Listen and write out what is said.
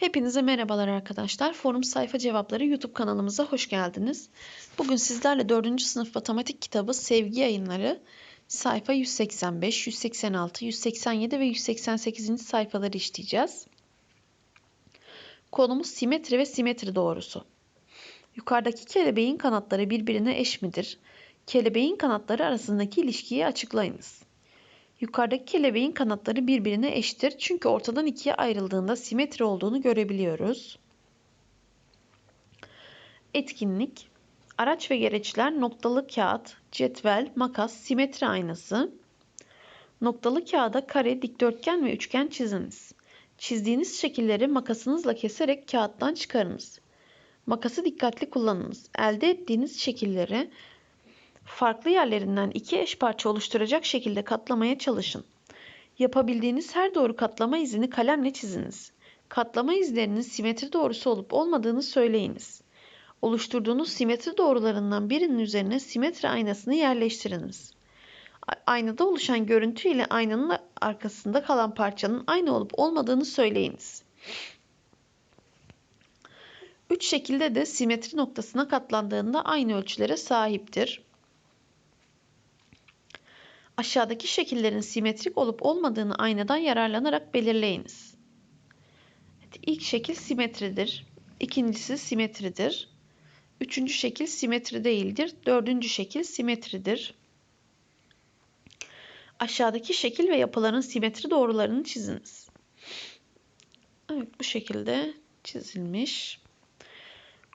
Hepinize merhabalar arkadaşlar. Forum Sayfa Cevapları YouTube kanalımıza hoş geldiniz. Bugün sizlerle 4. sınıf matematik kitabı Sevgi Yayınları sayfa 185, 186, 187 ve 188. sayfaları işleyeceğiz. Konumuz simetri ve simetri doğrusu. Yukarıdaki kelebeğin kanatları birbirine eş midir? Kelebeğin kanatları arasındaki ilişkiyi açıklayınız. Yukarıdaki kelebeğin kanatları birbirine eşittir. Çünkü ortadan ikiye ayrıldığında simetri olduğunu görebiliyoruz. Etkinlik Araç ve gereçler noktalı kağıt, cetvel, makas, simetri aynası. Noktalı kağıda kare, dikdörtgen ve üçgen çiziniz. Çizdiğiniz şekilleri makasınızla keserek kağıttan çıkarınız. Makası dikkatli kullanınız. Elde ettiğiniz şekilleri farklı yerlerinden iki eş parça oluşturacak şekilde katlamaya çalışın. Yapabildiğiniz her doğru katlama izini kalemle çiziniz. Katlama izlerinin simetri doğrusu olup olmadığını söyleyiniz. Oluşturduğunuz simetri doğrularından birinin üzerine simetri aynasını yerleştiriniz. Aynada oluşan görüntü ile aynanın arkasında kalan parçanın aynı olup olmadığını söyleyiniz. Üç şekilde de simetri noktasına katlandığında aynı ölçülere sahiptir. Aşağıdaki şekillerin simetrik olup olmadığını aynadan yararlanarak belirleyiniz. Evet, ilk şekil simetridir. İkincisi simetridir. Üçüncü şekil simetri değildir. Dördüncü şekil simetridir. Aşağıdaki şekil ve yapıların simetri doğrularını çiziniz. Evet bu şekilde çizilmiş.